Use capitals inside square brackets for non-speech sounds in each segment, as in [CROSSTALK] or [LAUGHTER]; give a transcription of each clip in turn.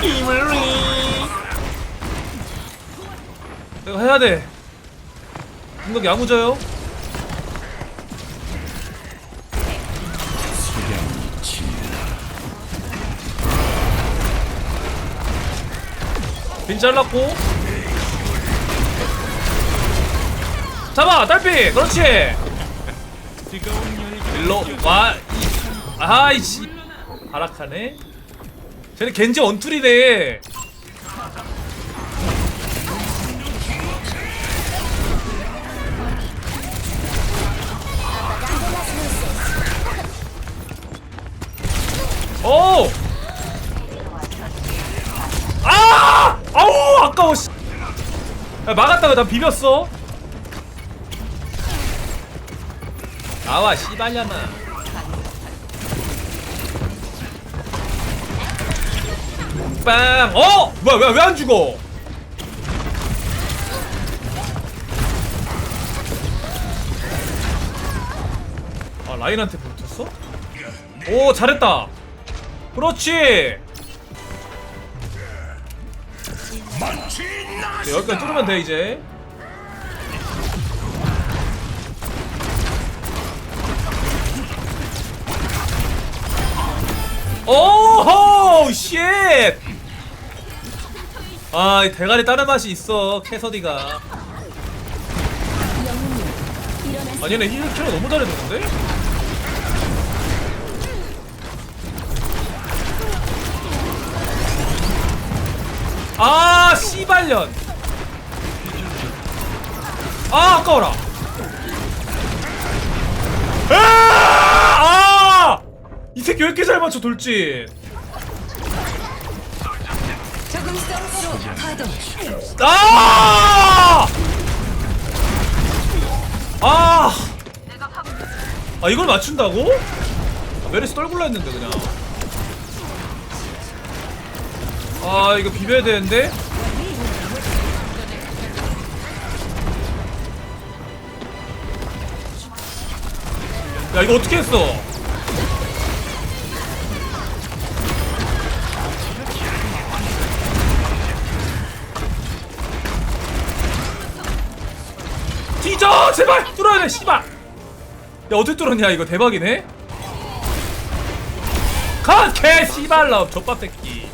힘을 내가 해야 돼. 공격 야무져요? 빈 잘랐고. 잡아 딸피! 그렇지! 일로 와 이- 아이씨. 발악하네 쟤네 겐지 원툴이네 오! 아! 아우 아까워 씨. 야, 막았다가 난 비볐어 나와 씨발려나 빵! 어! 뭐야 왜 왜 안 죽어? 아 라인한테 붙었어? 오 잘했다 그렇지 네, 여기까지 뚫으면 돼 이제 오호 쉣! 아, 이 대가리 다른 맛이 있어, 캐서디가. 아니, 얘네 힐 킬러 너무 잘해줬는데? 아, 씨발년! 아, 아까워라! 아! 아! 이 새끼 왜 이렇게 잘 맞춰, 돌진! 아! 아! 아 이걸 맞춘다고? 아, 메르시 떨굴라 했는데 그냥. 아 이거 비벼야 되는데? 야 이거 어떻게 했어? 뒤져! 제발! 뚫어야 돼 씨발! 야 어떻게 뚫었냐 이거 대박이네? 컷개 씨발놈 족밥 새끼.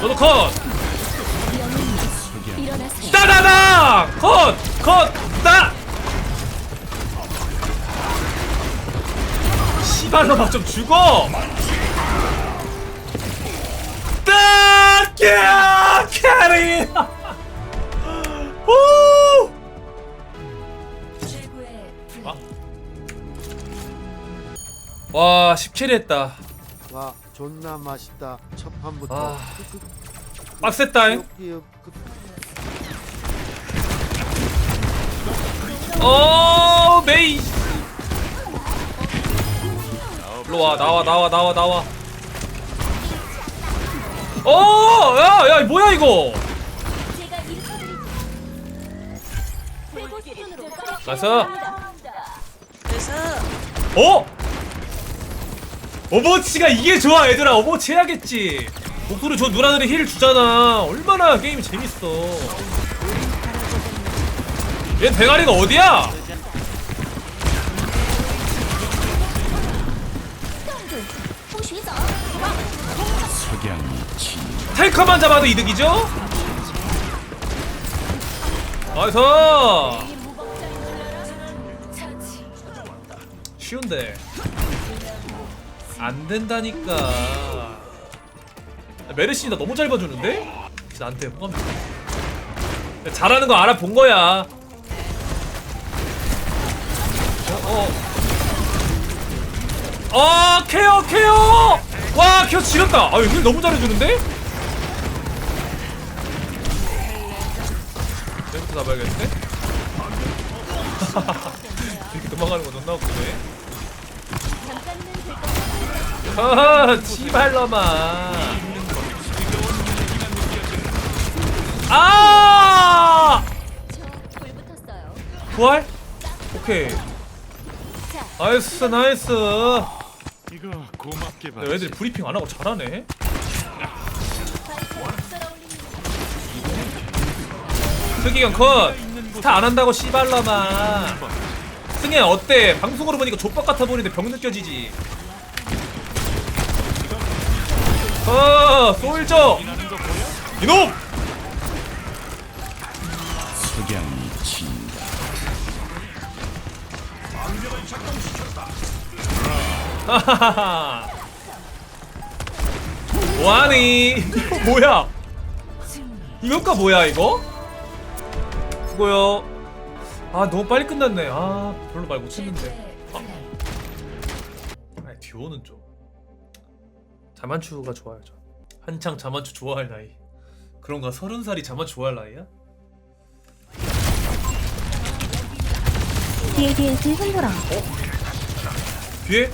너도 컷. 따다다 컷컷따 씨발놈아 좀 죽어! 따끼야 캐리 오. 아. 와 10캐리 했다 와 존나 맛있다 첫 판부터 아. 빡셌다잉 끄- 어 메이 일로 와 나와 나와 나와 나와 어야야 뭐야 이거 가서. 그래서 어? 오버워치가 이게 좋아 얘들아. 오버워치 해야겠지. 목소리 저 누나들이 힐 주잖아. 얼마나 게임이 재밌어. 얘 대가리가 어디야? 탱커만 잡아도 이득이죠? 나이스 쉬운데 안 된다니까 메르시 나 너무 잘 봐주는데? 나한테 호감 잘하는 거 알아본 거야 어, 어. 어 케어 케어 와 케어 지렸다 아유 힐 너무 잘해주는데? 멘트 잡아야겠는데? [LAUGHS] 이렇게 도망가는 거 존나 웃기네 허허 지발놈아. 아! 부활? 오케이. 나이스 나이스. 야, 애들 브리핑 안하고 잘하네. 슬기경 컷. 스타 안한다고 씨발놈아. 승현 어때? 방송으로 보니까 족박 같아 보이는데 병 느껴지지? 어 솔저. 이놈! 석양이 진다. 하하하하 뭐하니? 이거 뭐야? 이 효과 뭐야 이거? 수고요. 아 너무 빨리 끝났네. 아 별로 말 못했는데. 아. 듀오는 좀 자만추가 좋아요 저 한창 자만추 좋아할 나이 그런가 서른 살이 자만추 좋아할 나이야? 뒤에 뒤에 뒤에 손보라 뒤에?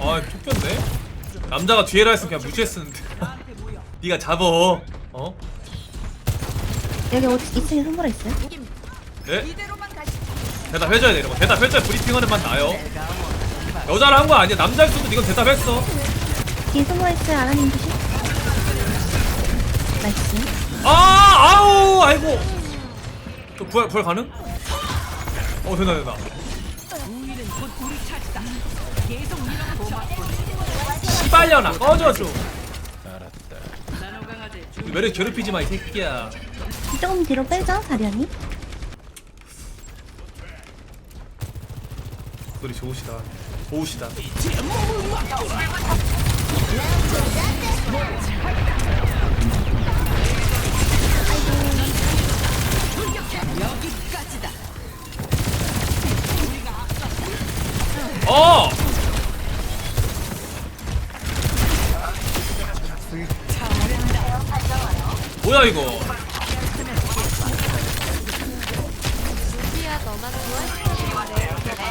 아 쫓겼네 남자가 뒤에라 했으면 그냥 무시했었는데 [LAUGHS] 네가 잡어 어? 여기 2층에 손보라 있어요? 네? 대 답해줘야 돼 이런 거. 대답해줘야 브리핑하는 맛 나요. 여자를 한 거 아니야. 남자일 수도 이건 대답했어. 있어요 아라님 조심 나이스. 아 아우 아이고. 저 부활 부활 가능? 어 된다 된다. 씨발려나? 꺼져 좀 알았다. 매력 괴롭히지 마 이 새끼야. 조금 뒤로 빼자 다리 언니 소리 좋으시다. 좋으시다. 어! 뭐야 이거? 우리야 너만 좋아했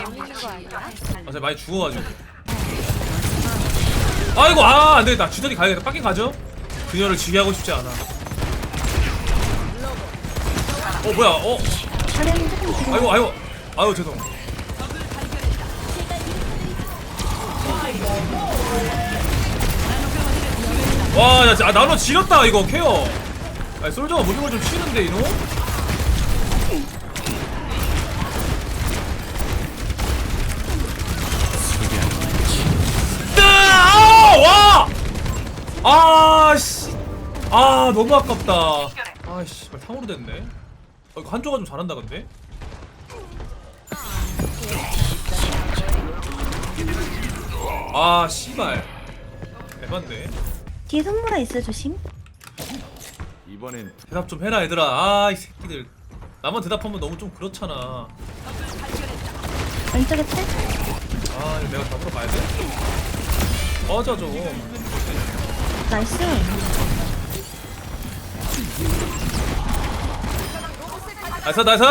아, 제가 많이 죽어가지고. 아이고, 아, 안 되겠다. 주전이 가야겠다. 밖에 가죠? 그녀를 지게 하고 싶지 않아. 어, 뭐야, 어, 다리언니 조금 아이고, 아이고, 아유, 죄송. 와, 야, 아, 나노 지렸다, 이거, 케어. 아니, 솔저가 걸좀 치는데, 이놈? 아, 씨. 아, 너무 아깝다. 아, 씨. 탕으로 됐네. 어, 이거 한조가 좀 잘한다, 근데. 아, 씨발. 대반데. 뒤에 손보라 있어요 조심 이번엔 대답 좀 해라, 얘들아. 아, 이 새끼들. 나만 대답하면 너무 좀 그렇잖아. 왼쪽에 텔 아, 이거 내가 잡으러 가야 돼? 꺼져 좀. 나이스 나이스, 나이스!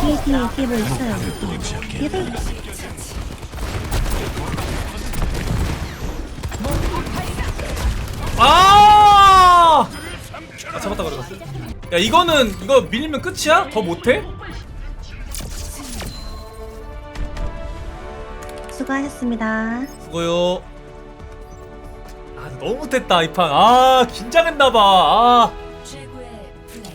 뒤에 뒤에 있어요 뒤에 아! 아 잡았다 그래도. 야 이거는 이거 밀리면 끝이야? 더 못해? 수고하셨습니다 수고요. 아 너무 못했다 이 판. 아 긴장했나봐. 아. 플레이.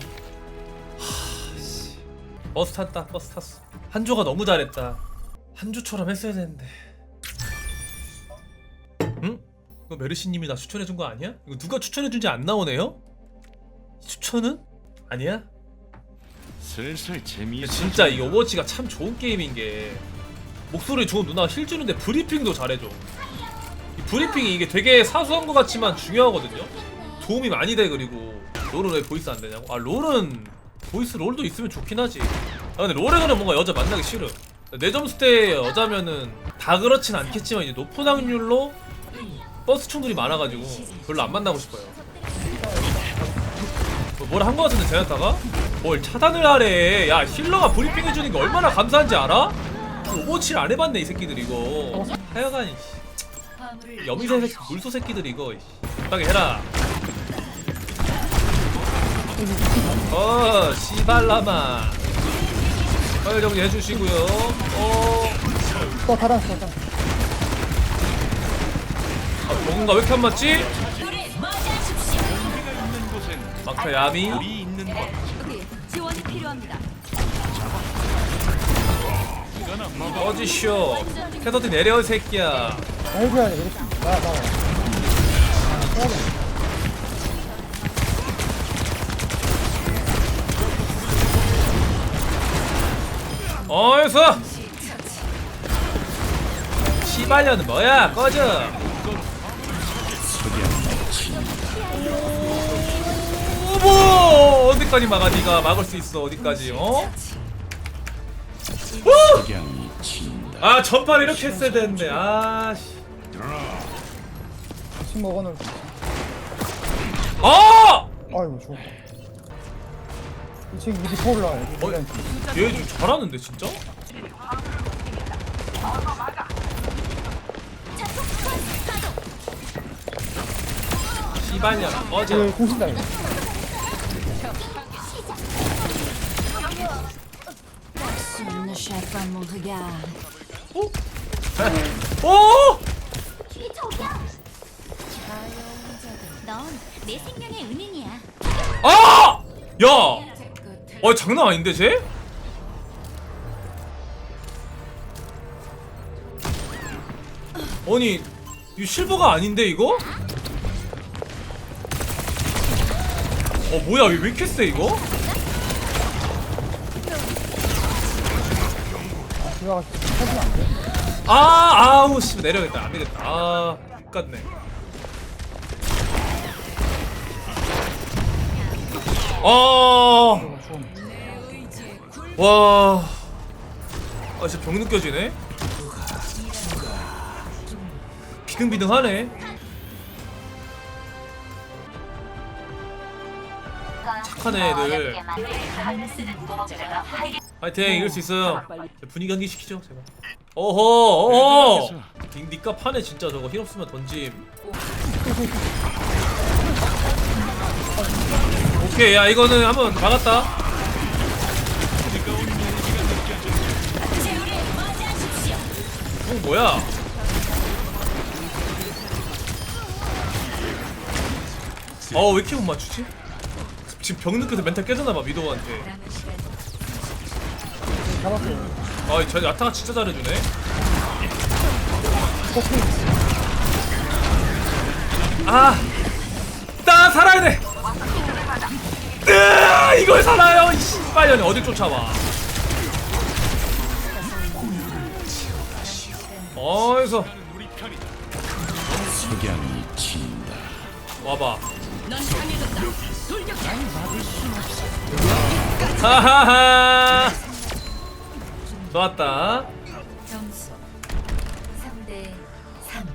버스 탔다. 버스 탔어. 한조가 너무 잘했다. 한조처럼 했어야 되는데. 응? 이거 메르시님이 나 추천해준 거 아니야? 이거 누가 추천해준지 안 나오네요? 이 추천은? 아니야? 슬슬 재미. 진짜 이 오버워치가 참 좋은 게임인 게 목소리 좋은 누나가 힐 주는데 브리핑도 잘해줘. 이 브리핑이 이게 되게 사소한 것 같지만 중요하거든요. 도움이 많이 돼 그리고 롤은 왜 보이스 안 되냐고? 아 롤은 보이스 롤도 있으면 좋긴 하지. 아 근데 롤에서는 뭔가 여자 만나기 싫어. 내 점수 때 여자면은 다 그렇진 않겠지만 이제 높은 확률로 버스 충돌이 많아가지고 별로 안 만나고 싶어요. 뭐 뭐라 한 거 같은데 제나타가? 뭘 차단을 하래 야 힐러가 브리핑 해주는 게 얼마나 감사한지 알아? 오버워치를 안 해봤네 이 새끼들 이거 하여간 이 여미새 새끼 물소 새끼들 이거 급하게 해라 어 씨발라마 서열 정리 해주시고요 어 또 받았어. 또. 뭔가 왜 이렇게 안 맞지? 마크 야미 우리 있는 법. 지원이 필요합니다. 꺼지쇼 캐서디 내려 이 새끼야 아이고야 이렇게 나 나. 어이서 시발년은 뭐야 꺼져 오보 어디까지 막아 니가 막을 수 있어 어디까지 어? 아 전판 이렇게 했어야 되는데 아씨 같이 먹어놓을 수 있어. 아! 아이고 죽었다. 이 친구 미리 퍼올라. 어? 얘좀 잘하는데 진짜? 그 공신다 이거. 오! 넌내 생명의 은인이야. 아! 야! 어 장난 아닌데 쟤? 아니 이 실버가 아닌데 이거? 어 뭐야 왜 이렇게 세 이거? 하시면 안 돼. 아 아우 씨 내려야겠다 안 되겠다 아 들어가 죽었네. 와. 아 진짜 병 느껴지네. 비등비등하네. 착한 애들. 파이팅 이길 수 있어요. 분위기 한기 시키죠 제발. 어허 어허. 니- 니까 파네 진짜 저거 힘 없으면 던짐. 오케이 야 이거는 한번 막았다. 형 뭐야? 어왜 이렇게 못 맞추지? 지금 병 느껴서 멘탈 깨졌나봐 미도한테 잡았어요. 아 저 야타가 진짜 잘해주네 아! 나 살아야 돼! 으아, 이걸 살아요! 이 씨발년이 어딜 쫓아와 어이서 석양이 친다. 와봐. 하하하. 좋았다. 점수 3대 3.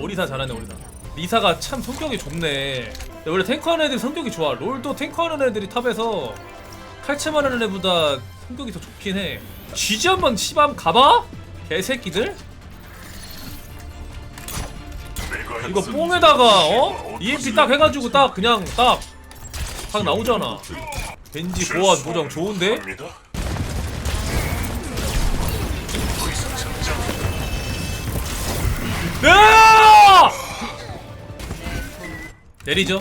오리사 잘하네 오리사. 리사가 참 성격이 좋네. 원래 탱커하는 애들이 성격이 좋아. 롤도 탱커하는 애들이 탑에서 칼체만 하는 애보다 성격이 더 좋긴 해. 쥐지 한번 씨밤 가봐? 개새끼들? 이거 뽕에다가 어? EMP 딱 해가지고 딱 그냥 딱 딱 나오잖아. 벤지 보아 보정 좋은데? 야! 내리죠.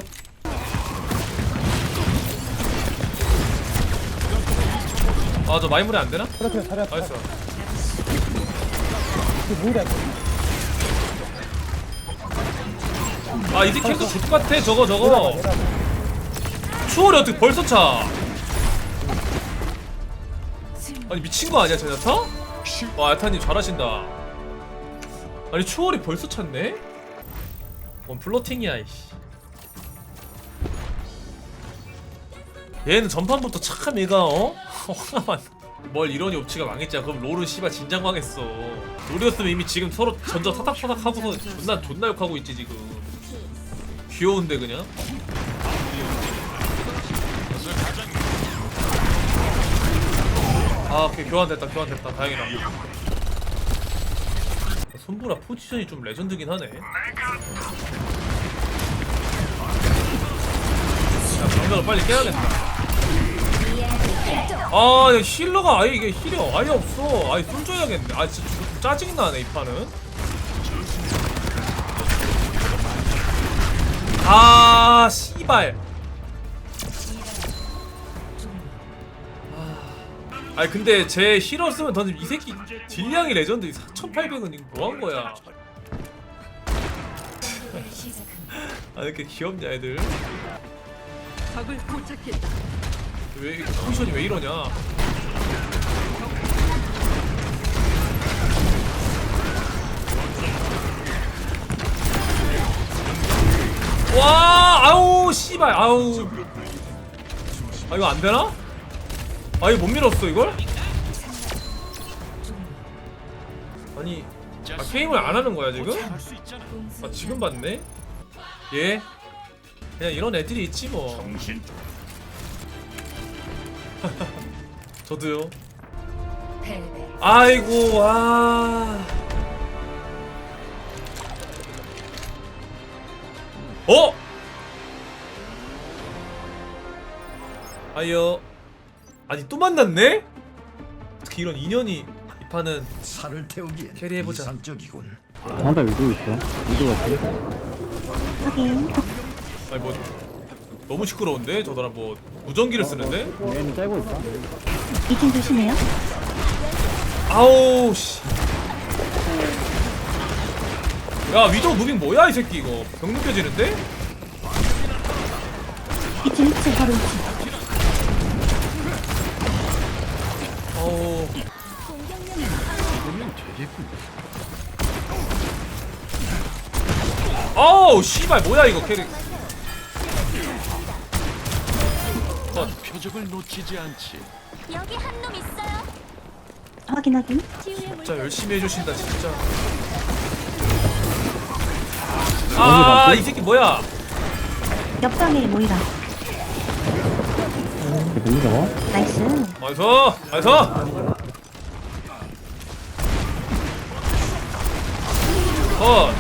아 저 마이물이 안 되나? 그렇게 잘했다. 나이스. 뭐야? 아 이제 캐릭터 X같아 저거 저거. 내려가. 추월이 어떻게 벌써 차? 아니 미친 거 아니야 저 야타? 와 야타님 잘하신다. 아니 추월이 벌써 찼네? 뭔 플로팅이야 이씨. 얘는 전판부터 착한 얘가 어? [LAUGHS] 화나만. 뭘 이러니 옵치가 망했자 그럼 롤은 씨발 진작 망했어. 롤이었으면 이미 지금 서로 전적 타닥타닥 하고서 존나 존나 욕하고 있지 지금. 귀여운데 그냥? 아 오케이. 교환됐다 교환됐다. 다행이다 손보라 포지션이 좀 레전드긴 하네. 야 병력을 빨리 깨야겠다. 아 야, 힐러가 아예 이게 힐이 아예 없어. 아예 쏠줘야겠네. 아 진짜 좀 짜증 나네 이 판은. 아 씨발 아 근데 제 힐러 쓰면 던짐 이 새끼 딜량이 레전드. 4800은 이거 뭐한 거야? [LAUGHS] 아 이렇게 귀엽냐 애들? 적을 포착했다. 왜 포지션이 왜 이러냐? 와 아우 씨발 아우. 아 이거 안 되나? 아 이거 못 밀었어 이걸? 아니 아, 게임을 안 하는 거야 지금? 아 지금 봤네? 예? 그냥 이런 애들이 있지 뭐 정신 [LAUGHS] 저도요. 아이고 와 어? 아이요 아니 또 만났네? 어떻게 이런 인연이 이 판은 살을 태우기엔 캐리해보자. 이상적이군. 상대 위도 있어. 위도? 확인. 아니 뭐 너무 시끄러운데? 저 사람 뭐 무전기를 쓰는데? 얘는 짤고 있어. 이진 조심해요. 아우 씨. 야 위도 무빙 뭐야 이 새끼 이거 병 느껴지는데? 이진 1층 바로 2층. 아우 씨발 뭐야 이거 캐릭 표적을 놓치지 않지. 여기 한 놈 있어요. 확인 확인. 물. 진짜 열심히 해주신다 진짜 아 이 새끼 뭐야 옆방에 모이라. 저거? 나이스. 나이스 나이스 컷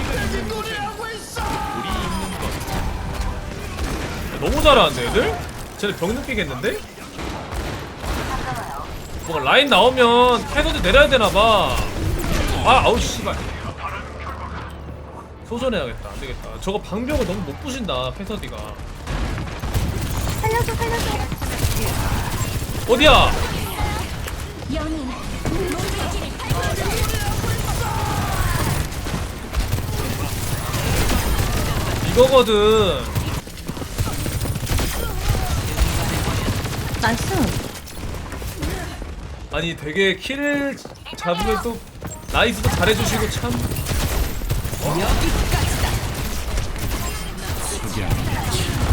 너무 잘하는데 애들? 쟤네 병 느끼겠는데? 뭔가 라인 나오면 캐서드 내려야 되나봐 아 아우 씨발 소전해야겠다 안되겠다 저거 방벽을 너무 못 부신다 캐서디가 살려줘 살려줘. 어디야? 연인. 이거거든 나이스. 아니 되게 킬 잡으면 또 나이스도 잘해주시고 참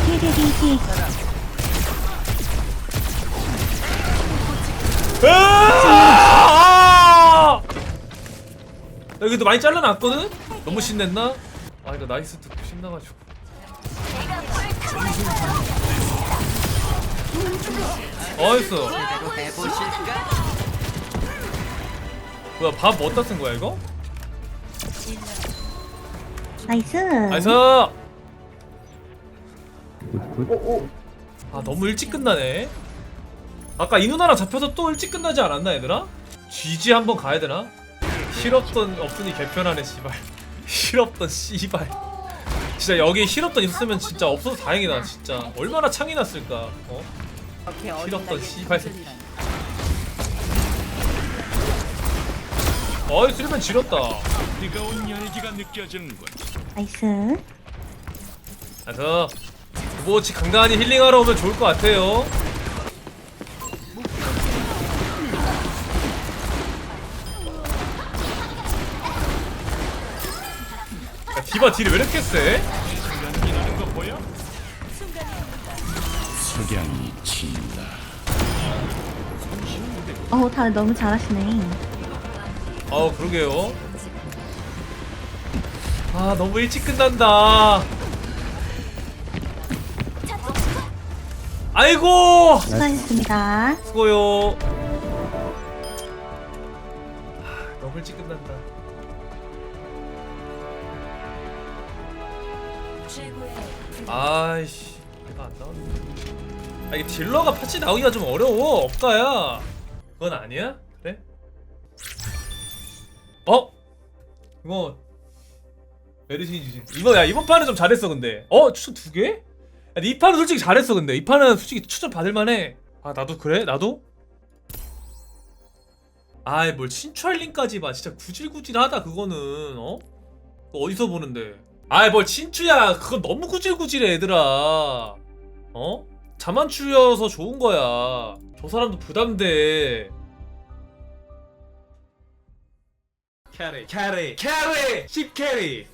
디디디디. 아! 여기도 많이 잘라놨거든? 너무 신냈나? 아 이거 나이스 듣고 신나가지고 나이스 뭐야 밥 어디다 쓴 거야 이거? 나이스. 나이스 아 너무 일찍 끝나네 아까 이 누나랑 잡혀서 또 일찍 끝나지 않았나 얘들아? GG 한번 가야 되나? 실없던 없으니 개편하네 씨발 실없던 씨발. 진짜 여기 실없던 있었으면 진짜 없어서 다행이다 진짜. 얼마나 창이 났을까 어? 실없던 씨발 새끼. 어이 수리면 지렸다. 뜨거운 열기가 느껴지는군. 나이스. 그래서 오버워치 간간히 힐링하러 오면 좋을 것 같아요 디바 딜이 왜 이렇게 세? 석양이 친다. 어 다들 너무 잘하시네. 아우 그러게요 아 너무 일찍 끝난다 아이고 수고하셨습니다. 수고요 아, 너무 일찍 끝난다 아이씨 내가 안 나왔네 아 이게 딜러가 파츠 나오기가 좀 어려워 없가야 그건 아니야? 그래? 어? 이거 메르시 주신 이번 야 이번 판은 좀 잘했어 근데 어 추천 두 개? 야, 이 판은 솔직히 잘했어 근데 이 판은 솔직히 추천 받을만해 아 나도 그래 나도? 아이 뭘 친추할링까지 봐 진짜 구질구질하다 그거는 어? 너 어디서 보는데 아이 뭘 친추야. 그건 너무 구질구질해 얘들아. 어? 자만추여서 좋은 거야. 저 사람도 부담돼. 캐리 캐리 캐리. 10 캐리